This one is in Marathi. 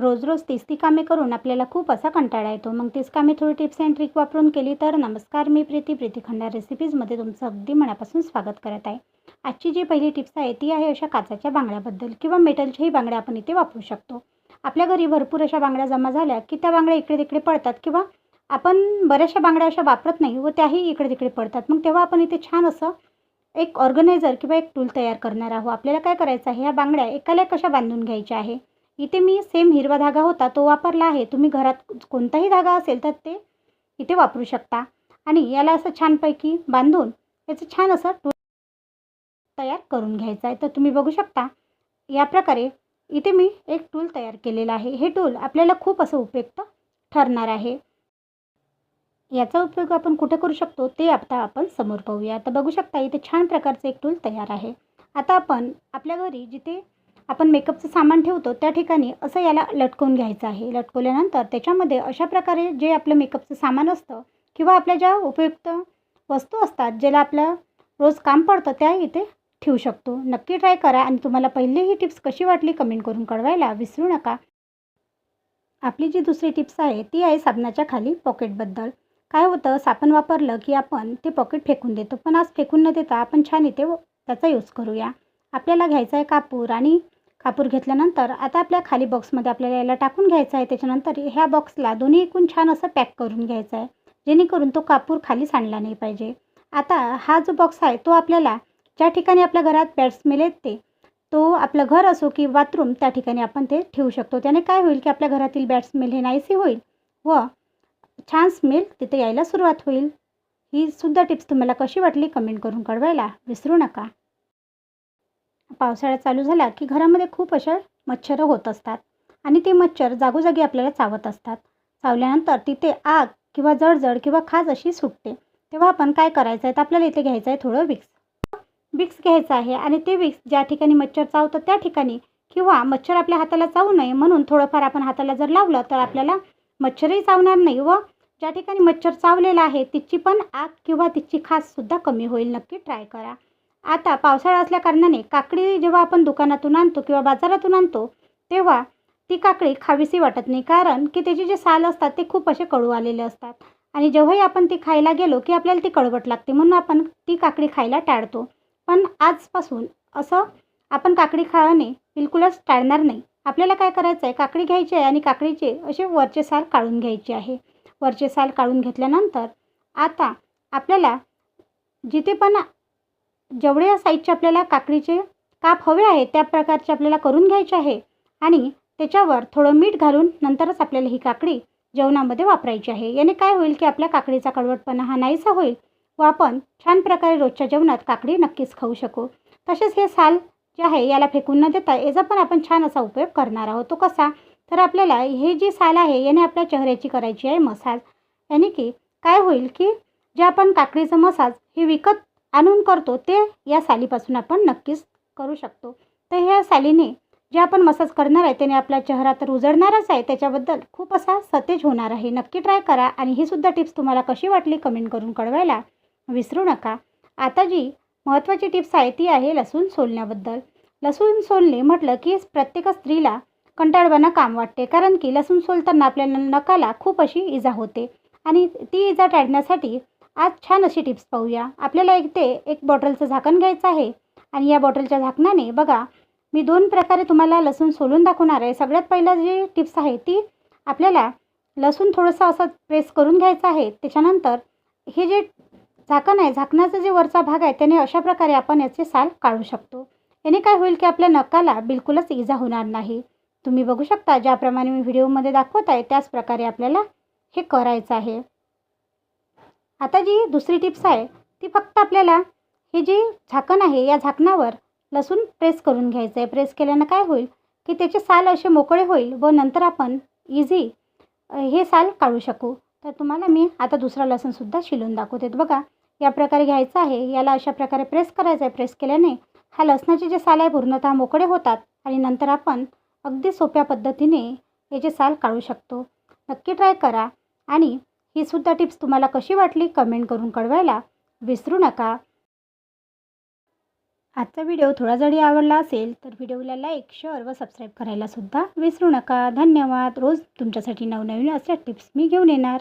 रोज रोज तीच ती कामे करून आपल्याला खूप असा कंटाळा येतो. मग तीच कामे थोडी टिप्स अँड ट्रिक वापरून केली तर नमस्कार मी प्रीती. प्रीती खंडार रेसिपीजमध्ये तुमचं अगदी मनापासून स्वागत करत आहे. आजची जी पहिली टिप्स आहे ती आहे अशा काचाच्या बांगड्याबद्दल किंवा मेटलच्याही बांगड्या आपण इथे वापरू शकतो. आपल्या घरी भरपूर अशा बांगड्या जमा झाल्या की त्या बांगड्या इकडे तिकडे पडतात किंवा आपण बऱ्याचशा बांगड्या अशा वापरत नाही व त्याही इकडे तिकडे पडतात. मग तेव्हा आपण इथे छान असं एक ऑर्गनायझर किंवा एक टूल तयार करणार आहोत. आपल्याला काय करायचं आहे? ह्या बांगड्या एकाला एक कशा बांधून घ्यायच्या आहे. इथे मी सेम हिरवा धागा होता तो वापरला आहे. तुम्ही घरात कोणताही धागा असेल तर ते इथे वापरू शकता. आणि याला असं छानपैकी बांधून याचं छान असं टूल तयार करून घ्यायचं आहे. तर तुम्ही बघू शकता या प्रकारे इथे मी एक टूल तयार केलेलं आहे. हे टूल आपल्याला खूप असं उपयुक्त ठरणार आहे. याचा उपयोग आपण कुठे करू शकतो ते आता आपण समोर पाहूया. आता बघू शकता इथे छान प्रकारचं एक टूल तयार आहे. आता आपण आपल्या घरी जिथे आपण मेकअपचं सामान ठेवतो त्या ठिकाणी असं याला लटकवून घ्यायचं आहे. लटकवल्यानंतर त्याच्यामध्ये अशा प्रकारे जे आपलं मेकअपचं सामान असतं किंवा आपल्या ज्या उपयुक्त वस्तू असतात ज्याला आपलं रोज काम पडतं त्या इथे ठेवू शकतो. नक्की ट्राय करा आणि तुम्हाला पहिली ही टिप्स कशी वाटली कमेंट करून कळवायला विसरू नका. आपली जी दुसरी टिप्स आहे ती आहे साबणाच्या खाली पॉकेटबद्दल काय होतं साबण वापरलं की आपण ते पॉकेट फेकून देतो. पण आज फेकून न देता आपण छान इथे त्याचा यूज करूया. आपल्याला घ्यायचा आहे कापूर आणि कापूर घेतल्यानंतर आता आपल्या खाली बॉक्समध्ये आपल्याला याला टाकून घ्यायचं आहे. त्याच्यानंतर ह्या बॉक्सला दोन्ही एकूण छान असं पॅक करून घ्यायचं आहे. जेणेकरून तो कापूर खाली सांडला नाही पाहिजे. आता हा जो बॉक्स आहे तो आपल्याला ज्या ठिकाणी आपल्या घरात बॅड स्मेल येते तो आपलं घर असो की बाथरूम त्या ठिकाणी आपण ते ठेवू शकतो. त्याने काय होईल की आपल्या घरातील बॅड स्मेल हे नाहीसे होईल व छान स्मेल तिथे यायला सुरुवात होईल. ही सुद्धा टिप्स तुम्हाला कशी वाटली कमेंट करून कळवायला विसरू नका. पावसाळा चालू झाला की घरामध्ये खूप अशा मच्छरं होत असतात. आणि ते मच्छर जागोजागी आपल्याला चावत असतात. चावल्यानंतर तिथे आग किंवा जळजळ किंवा खाज अशी सुटते. तेव्हा आपण काय करायचं आहे तर आपल्याला इथे घ्यायचं आहे थोडं विक्स. विक्स घ्यायचं आहे आणि ते विक्स ज्या ठिकाणी मच्छर चावतं त्या ठिकाणी किंवा मच्छर आपल्या हाताला चावू नये म्हणून थोडंफार आपण हाताला जर लावलं तर आपल्याला मच्छरही चावणार नाही व ज्या ठिकाणी मच्छर चावलेला आहे तिची पण आग किंवा तिची खाससुद्धा कमी होईल. नक्की ट्राय करा. आता पावसाळा असल्याकारणाने काकडी जेव्हा आपण दुकानातून आणतो किंवा बाजारातून आणतो तेव्हा ती काकडी खावीशी वाटत नाही. कारण की त्याचे जे साल असतात ते खूप असे कडू आलेले असतात. आणि जेव्हाही आपण ती खायला गेलो की आपल्याला ती कडवट लागते म्हणून आपण ती काकडी खायला टाळतो. पण आजपासून असं आपण काकडी खाणे बिलकुलच टाळणार नाही. आपल्याला काय करायचं आहे? काकडी घ्यायची आहे आणि काकडीचे असे वरचे साल काढून घ्यायचे आहे. वरचे साल काढून घेतल्यानंतर आता आपल्याला जिथे पण जेवढ्या साईजचे आपल्याला काकडीचे काप हवे आहे त्या प्रकारचे आपल्याला करून घ्यायचे आहे. आणि त्याच्यावर थोडं मीठ घालून नंतरच आपल्याला ही काकडी जेवणामध्ये वापरायची आहे. याने काय होईल की आपल्या काकडीचा कडवटपणा हा नाहीसा होईल व आपण छान प्रकारे रोजच्या जेवणात काकडी नक्कीच खाऊ शकू. तसेच हे साल जे आहे याला फेकून न देता याचा पण आपण छान असा उपयोग करणार आहोत. तो कसा? तर आपल्याला हे जी साल आहे याने आपल्या चेहऱ्याची करायची आहे मसाज. याने की काय होईल की जे आपण काकडीचं मसाज हे विकत आणून करतो ते या सालीपासून आपण नक्कीच करू शकतो. तर ह्या सालीने जे आपण मसाज करणार आहे त्याने आपला चेहरा तर उजळणारच आहे. त्याच्याबद्दल खूप असा सतेज होणार आहे. नक्की ट्राय करा आणि ही सुद्धा टिप्स तुम्हाला कशी वाटली कमेंट करून कळवायला विसरू नका. आता जी महत्त्वाची टिप्स आहे ती आहे लसूण सोलण्याबद्दल. लसूण सोलणे म्हटलं की प्रत्येक स्त्रीला कंटाळवाना काम वाटते. कारण की लसूण सोलताना आपल्या नकाला खूप अशी इजा होते. आणि ती इजा टाळण्यासाठी आज छान अशी टिप्स पाहूया. आपल्याला एक ते एक बॉटलचं झाकण घ्यायचं आहे. आणि या बॉटलच्या झाकणाने बघा मी दोन प्रकारे तुम्हाला लसूण सोलून दाखवणार आहे. सगळ्यात पहिलं जी टिप्स आहे ती आपल्याला लसूण थोडंसं असं प्रेस करून घ्यायचं आहे. त्याच्यानंतर हे जे झाकण आहे झाकणाचा जे वरचा भाग आहे त्याने अशा प्रकारे आपण याचे साल काढू शकतो. याने काय होईल की आपल्या नकाला बिलकुलच इजा होणार नाही. तुम्ही बघू शकता ज्याप्रमाणे मी व्हिडिओमध्ये दाखवत आहे त्याच प्रकारे आपल्याला हे करायचं आहे. आता जी दुसरी टिप्स आहे ती फक्त आपल्याला हे जे झाकण आहे या झाकणावर लसूण प्रेस करून घ्यायचं आहे प्रेस केल्यानं काय होईल की त्याचे साल असे मोकळे होईल व नंतर आपण इझी हे साल काढू शकू. तर तुम्हाला मी आता दुसरा लसूणसुद्धा शिलून दाखवते. बघा या प्रकारे घ्यायचं आहे. याला अशा प्रकारे प्रेस करायचं आहे प्रेस केल्याने हा लसणाचे जे साल आहे पूर्णतः मोकळे होतात आणि नंतर आपण अगदी सोप्या पद्धतीने याचे साल काढू शकतो. नक्की ट्राय करा आणि ही सुद्धा टिप्स तुम्हाला कशी वाटली कमेंट करून कळवायला विसरू नका. आजचा व्हिडिओ थोडा जरी आवडला असेल तर व्हिडिओला लाईक शेअर व सबस्क्राईब करायला सुद्धा विसरू नका. धन्यवाद. रोज तुमच्यासाठी नवनवीन अशा टिप्स मी घेऊन येणार.